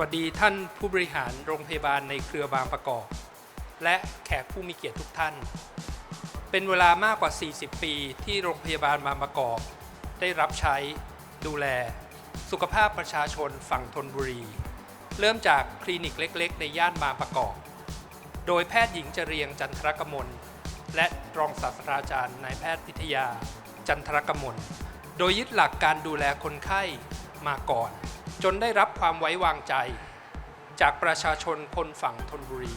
วัสดีท่านผู้บริหารโรงพยาบาลในเครือบางประกอบ และแขกผู้มีเกียรติทุกท่าน เป็นเวลามากกว่า 40 ปีที่โรงพยาบาลบางประกอบ ได้รับใช้ดูแล สุขภาพประชาชนฝั่งธนบุรี เริ่มจากคลินิกเล็กๆ ในย่านบางประกอบ โดยแพทย์หญิงจเรียงจันทรกมล และรองศาสตราจารย์นายแพทย์พิทยา จันทรกมล โดยยึดหลักการดูแลคนไข้มาก่อน นได้รับความไว้วางใจ จากประชาชนคนฝั่งธนบุรี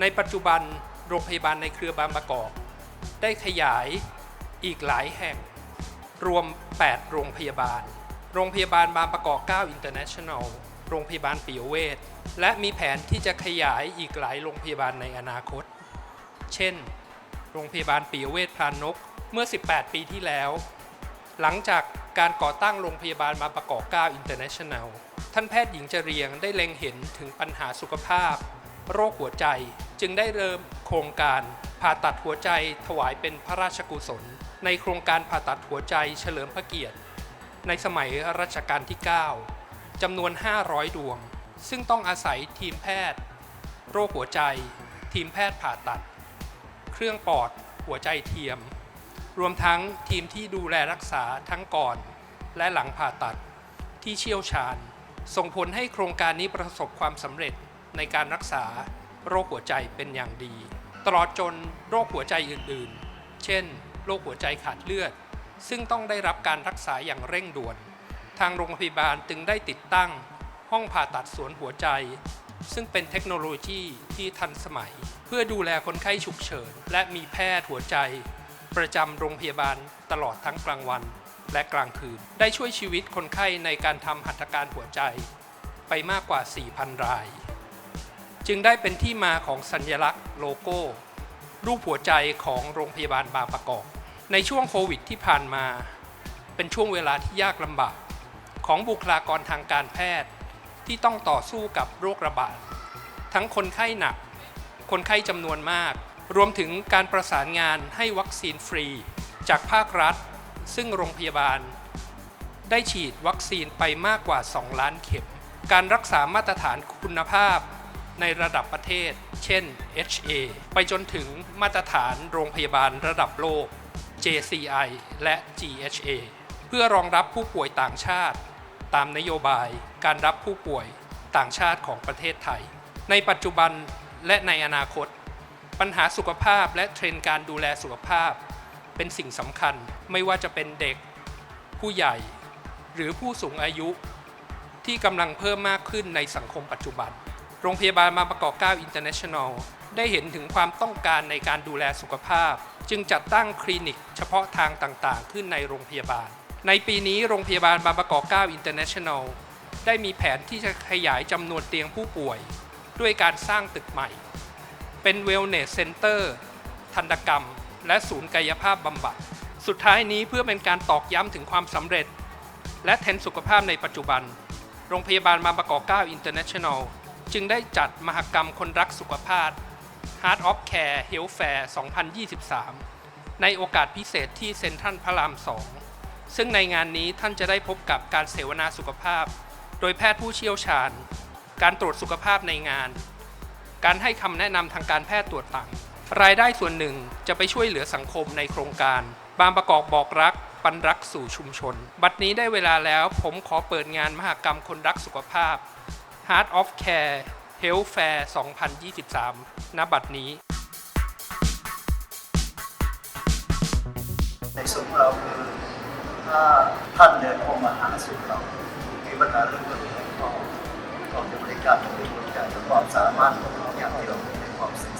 ในปัจจุบันโรงพยาบาลในเครือบางประกอบ ได้ขยายอีกหลายแห่ง รวม 8 โรงพยาบาล โรงพยาบาลบางประกอบ 9 International โรงพยาบาลปิยเวชและมีแผนที่จะขยายอีกหลายโรงพยาบาลในอนาคต เช่น โรงพยาบาลปิยเวชพรานกเมื่อ 18 ปีที่แล้ว หลังจาก การก่อตั้งโรงพยาบาลบาประกอบ9 International ท่านแพทย์หญิงจเรียงได้เล็งเห็นถึงปัญหาสุขภาพ โรคหัวใจ จึงได้เริ่มโครงการผ่าตัดหัวใจถวายเป็นพระราชกุศล ในโครงการผ่าตัดหัวใจเฉลิมพระเกียรติ ในสมัยรัชกาลที่ 9จำนวน 500 ดวง ซึ่งต้องอาศัยทีมแพทย์ โรคหัวใจ ทีมแพทย์ผ่าตัด เครื่องปอด หัวใจเทียม รวมทั้งทีมที่ดูแลรักษาทั้งก่อน และหลังผ่าตัดที่เชี่ยวชาญ ส่งผลให้โครงการนี้ประสบความสำเร็จในการรักษาโรคหัวใจเป็นอย่างดี ตลอดจนโรคหัวใจอื่นๆ เช่น โรคหัวใจขาดเลือด ซึ่งต้องได้รับการรักษาอย่างเร่งด่วน ทางโรงพยาบาลจึงได้ติดตั้งห้องผ่าตัดสวนหัวใจ ซึ่งเป็นเทคโนโลยีที่ทันสมัย เพื่อดูแลคนไข้ฉุกเฉิน และมีแพทย์หัวใจ ประจำโรงพยาบาลตลอดทั้งกลางวันและกลางคืน ได้ช่วยชีวิตคนไข้ในการทำหัตถการหัวใจไปมากกว่า 4,000 ราย จึงได้เป็นที่มาของสัญลักษณ์โลโก้ รูปหัวใจของโรงพยาบาลบางประกอบ ในช่วงโควิดที่ผ่านมา เป็นช่วงเวลาที่ยากลำบาก ของบุคลากรทางการแพทย์ที่ต้องต่อสู้กับโรคระบาด ทั้งคนไข้หนัก คนไข้จำนวนมาก รวมถึงการประสานงานให้วัคซีนฟรี จากภาครัฐ ซึ่งโรงพยาบาล ได้ฉีดวัคซีนไปมากกว่า 2 ล้านเข็ม การรักษามาตรฐานคุณภาพในระดับประเทศ เช่น HA ไปจนถึงมาตรฐานโรงพยาบาลระดับโลก JCI และ GHA เพื่อรองรับผู้ป่วยต่างชาติ ตามนโยบายการรับผู้ป่วยต่างชาติของประเทศไทย ในปัจจุบันและในอนาคต ปัญหาสุขภาพและเทรนด์การดูแลสุขภาพ เป็นสิ่งสำคัญไม่ว่าจะเป็นเด็ก ผู้ใหญ่ หรือผู้สูงอายุ ที่กำลังเพิ่มมากขึ้นในสังคมปัจจุบัน โรงพยาบาลมาประกอบ9 International ได้เห็นถึงความต้องการในการดูแลสุขภาพ จึงจัดตั้งคลินิกเฉพาะทางต่างๆ ขึ้นในโรงพยาบาล ในปีนี้โรงพยาบาลบางประกอบ9 International ได้มีแผนที่จะขยายจำนวนเตียงผู้ป่วย ด้วยการสร้างตึกใหม่ เป็น Wellness Center ทันตกรรม และศูนย์กายภาพบำบัด สุดท้ายนี้เพื่อเป็นการตอกย้ำถึงความสำเร็จ และเทรนสุขภาพในปัจจุบัน โรงพยาบาลบางประกอบ9 International จึงได้จัดมหกรรมคนรักสุขภาพ Heart of Care Health Fair 2023 ในโอกาสพิเศษที่เซ็นทรัลพระราม 2 ซึ่งในงานนี้ท่านจะได้พบกับการเสวนาสุขภาพ โดยแพทย์ผู้เชี่ยวชาญ การตรวจสุขภาพในงาน การให้คำแนะนำทางการแพทย์ตรวจต่าง รายได้ส่วนหนึ่งจะไปช่วยเหลือสังคมในโครงการ บางประกอบบอกรัก ปันรักสู่ชุมชน บัดนี้ได้เวลาแล้วผมขอเปิดงานมหกรรมคนรักสุขภาพ Heart of Care Health Fair 2023 ณ บัดนี้ ในส่วนของเราคือถ้าท่านเดินเข้ามาหาศูนย์เรา มีปัญหาเรื่องหัวใจก็ก็จะบริการตรงนี้บริการแล้วก็สามารถองเรามีความ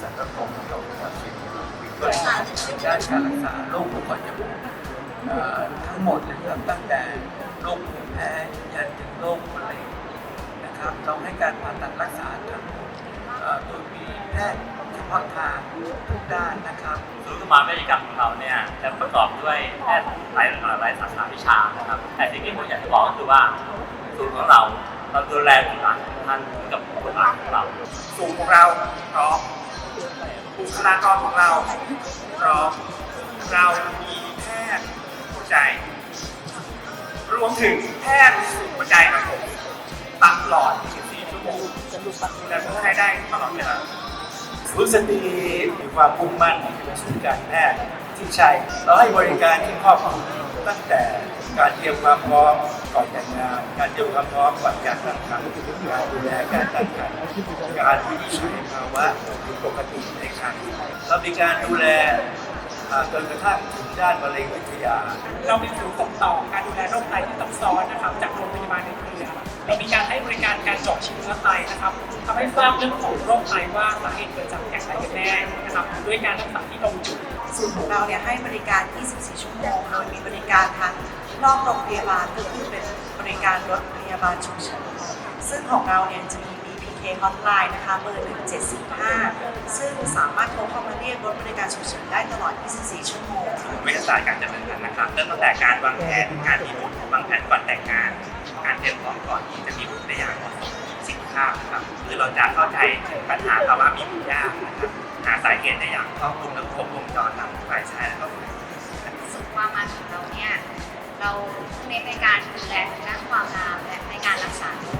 สื่อสารและตรงเราในการชีวิตมีเพื่อนด้านการรักษาโรคผู้ป่วยจมูกทั้งหมดเลยครับตั้งแต่โรคภูมิแพ้ยันถึงโรคมะเร็งนะครับเราให้การผ่าตัดรักษาทั้งหมดโดยมีแพทย์เฉพาะทางทุกด้านนะครับศูนย์กุมารเวชกรรมของเราเนี่ยจะประกอบด้วยแพทย์หลายหลายสาขาวิชานะครับ แต่สิ่งที่ผมอยากจะบอกก็คือว่าศูนย์ของเราเราดูแลบุตรหลานของท่านกับบุตรหลานของเราสูงของเราพร้อม บุคลากรของเราพร้อมเรามีแพทย์หัวใจ รวมถึงแพทย์สูงหัวใจครับผมตลอด 24 ชั่วโมงดูแลคนไข้ได้ตลอดเวลารู้สตรีมีความมุ่งมั่นที่เป็นศูนย์การแพทย์ที่ใช่เราให้บริการที่ครอบคลุมตั้งแต่การเตรียมความพร้อมก่อนแต่งงาน การเตรียมความพร้อมก่อนการตั้งครรภ์ การดูแลการตั้งครรภ์การวินิจฉัยภาวะผิดปกติในครรภ์เรามีการดูแลจนกระทั่งถึงด้านมะเร็งวิทยา เราเป็นศูนย์ส่งต่อการดูแลโรคไตที่ซับซ้อนนะครับจากโรงพยาบาลในเครือเรามีการให้บริการการเจาะชิ้นเนื้อไตนะครับทำให้ทราบเรื่องของโรคไตว่าสาเหตุเกิดจากแก่ไตกันแน่นะครับด้วยการรักษาที่ตรงจุดศูนย์ของเราเนี่ยให้บริการ 24 ชั่วโมงโดยมีบริการทั้งนอกโรงพยาบาลก็คือเป็นบริการรถพยาบาลฉุกเฉิน ซึ่งของเราเนี่ยจะมี BPK Hotline นะคะเบอร์1745 ซึ่งสามารถโทรเข้ามาเรียกรถบริการฉุกเฉินได้ตลอด 24 ชั่วโมงวิทยาศาสตร์การจัดการนะครับเริ่มตั้งแต่การวางแผนการมีบุตรวางแผนก่อนแต่งงาน การเตรียมพร้อมก่อนที่จะมีบุตรได้อย่างเหมาะสมสิ่งข้ามนะครับคือเราจะเข้าใจถึงปัญหาภาวะมีบุตรยากนะครับหาสาเหตุได้อย่างครอบคลุมและครบวงจรทั้งฝ่ายชายและก็ฝ่ายหญิงสุขความงามของเราเนี่ยเราเน้นในการดูแลทางด้านความงามและในการรักษาโรคค่ะ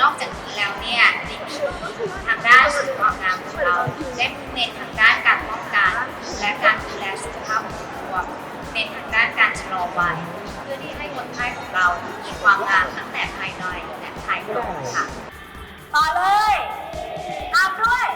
นอกจากนี้แล้วเนี่ยในปีนี้ทางด้านสุขอคามของเราได้เน้นทางด้านการป้องกันและการดูแลสุขภาพของตัวเน้นทางด้านการชะลอวัยเพื่อที่ให้คนไข้ของเรามีความงามตั้งแต่ภายในและภายนอกค่ะต่อเลยตามด้วย